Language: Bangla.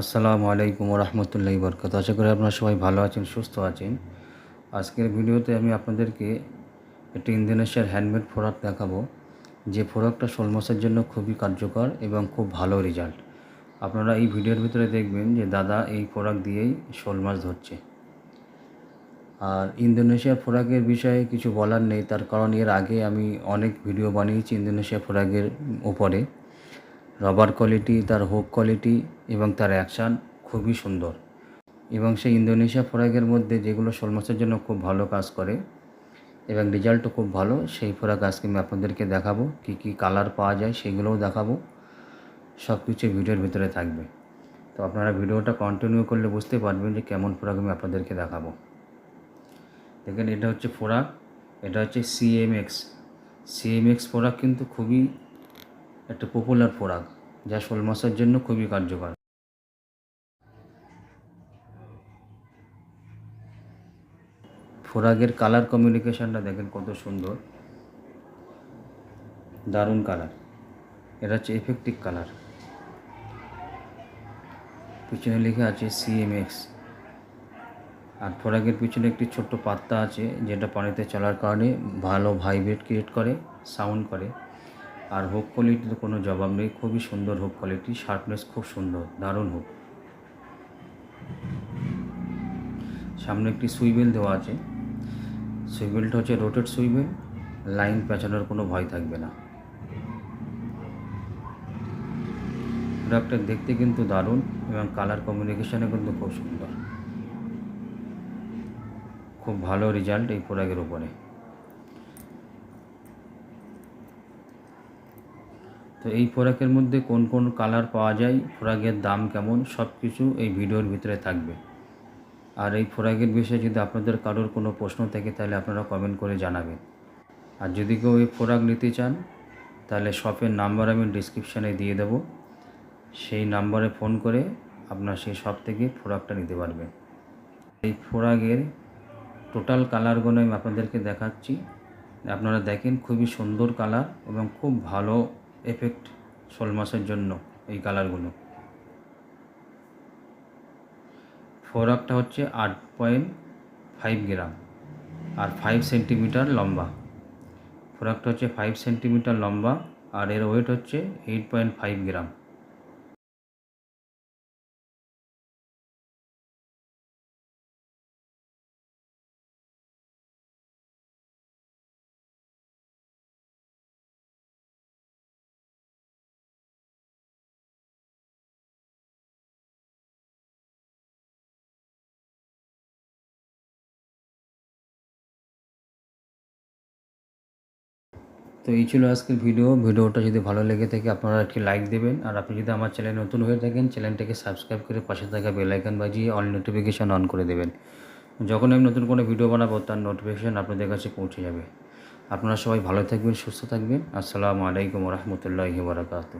আসসালামু আলাইকুম রহমতুল্লাহি বরকত আশা করি আপনারা সবাই ভালো আছেন, সুস্থ আছেন। আজকের ভিডিওতে আমি আপনাদেরকে একটি ইন্দোনেশিয়ার হ্যান্ডমেড প্রোডাক্ট দেখাবো। যে প্রোডাক্টটা শোল মাছের জন্য খুবই কার্যকর এবং খুব ভালো রেজাল্ট। আপনারা এই ভিডিওর ভিতরে দেখবেন যে দাদা এই প্রোডাক্ট দিয়েই শোল মাছ ধরছে। আর ইন্দোনেশিয়ার ফোরাকের বিষয়ে কিছু বলার নেই, তার কারণ এর আগে আমি অনেক ভিডিও বানিয়েছি ইন্দোনেশিয়া ফোরাকের উপরে। রবার কোয়ালিটি তার হুক কোয়ালিটি এবং তার অ্যাকশান খুবই সুন্দর। এবং সেই ইন্দোনেশিয়া ফোরাকের মধ্যে যেগুলো শোল মাছের জন্য খুব ভালো কাজ করে এবং রেজাল্টও খুব ভালো, সেই ফোরাক আজকে আমি আপনাদেরকে দেখাবো, কী কী কালার পাওয়া যায়, সেগুলোও দেখাবো। সব কিছু ভিডিওর ভিতরে থাকবে। তো আপনারা ভিডিওটা কন্টিনিউ করলে বুঝতে পারবেন যে কেমন ফোরাক আমি আপনাদেরকে দেখাবো। দেখেন এটা হচ্ছে ফোরাক এটা হচ্ছে সিএমএক্স সিএমএক্স ফোরাক কিন্তু খুবই একটা পপুলার ফোরাক যা শোল মাছের জন্য খুবই কার্যকর। ফোরাগের কালার কমিউনিকেশনটা দেখেন কত সুন্দর। দারুণ কালার এটা হচ্ছে এফেক্টিভ কালার পিছনে লেখা আছে সিএমএক্স আর ফোরাগের পিছনে একটি ছোট্ট পাত্তা আছে, যেটা পানিতে চলার কারণে ভালো ভাইব্রেট ক্রিয়েট করে সাউন্ড করে। আর হুক কোয়ালিটির কোনো জবাব নেই। খুবই সুন্দর হুক কোয়ালিটি শার্পনেস খুব সুন্দর, দারুণ হুক সামনে একটি সুইবেল দেওয়া আছে। সুইবেলটা হচ্ছে রোটেড সুইবেল লাইন পেঁচানোর কোনো ভয় থাকবে না। প্রোডাক্টটা দেখতে কিন্তু দারুণ এবং কালার কমিউনিকেশনে কিন্তু খুব সুন্দর। খুব ভালো রেজাল্ট এই প্রোডাক্টের উপরে। তো এই ফোরাকের মধ্যে কোন কোন কালার পাওয়া যায়, ফোরাকের দাম কেমন, সব কিছু এই ভিডিওর ভিতরে থাকবে। আর এই ফোরাকের বিষয়ে যদি আপনাদের কারোর কোনো প্রশ্ন থাকে, তাহলে আপনারা কমেন্ট করে জানাবেন। আর যদি কেউ এই ফোরাক নিতে চান, তাহলে শপের নাম্বার আমি ডিসক্রিপশানে দিয়ে দেবো। সেই নাম্বারে ফোন করে আপনার সেই শপ থেকে ফোরাকটা নিতে পারবেন। এই ফোরাকের টোটাল কালারগুলো আমি আপনাদেরকে দেখাচ্ছি। আপনারা দেখেন খুবই সুন্দর কালার এবং খুব ভালো এফেক্ট শোল মাসের জন্য এই কালারগুলো ফোরাকটা হচ্ছে আট পয়েন্ট ফাইভ গ্রাম আর ফাইভ সেন্টিমিটার লম্বা। ফোরাকটা হচ্ছে ফাইভ সেন্টিমিটার লম্বা আর এর ওয়েট হচ্ছে এইট পয়েন্ট ফাইভ গ্রাম তো এই ছিল আজকের ভিডিও। ভিডিওটা যদি ভালো লেগে থাকে, আপনারা একটি লাইক দেবেন। আর আপনি যদি আমার চ্যানেল নতুন হয়ে থাকেন চ্যানেলটাকে সাবস্ক্রাইব করে পাশে থাকা বেলাইকন বাজিয়ে অল নোটিফিকেশান অন করে দেবেন। যখন আমি নতুন কোনো ভিডিও বানাবো, তার নোটিফিকেশান আপনাদের কাছে পৌঁছে যাবে। আপনারা সবাই ভালো থাকবেন, সুস্থ থাকবেন। আসসালামু আলাইকুম রহমতুল্লাহি বারাকাতু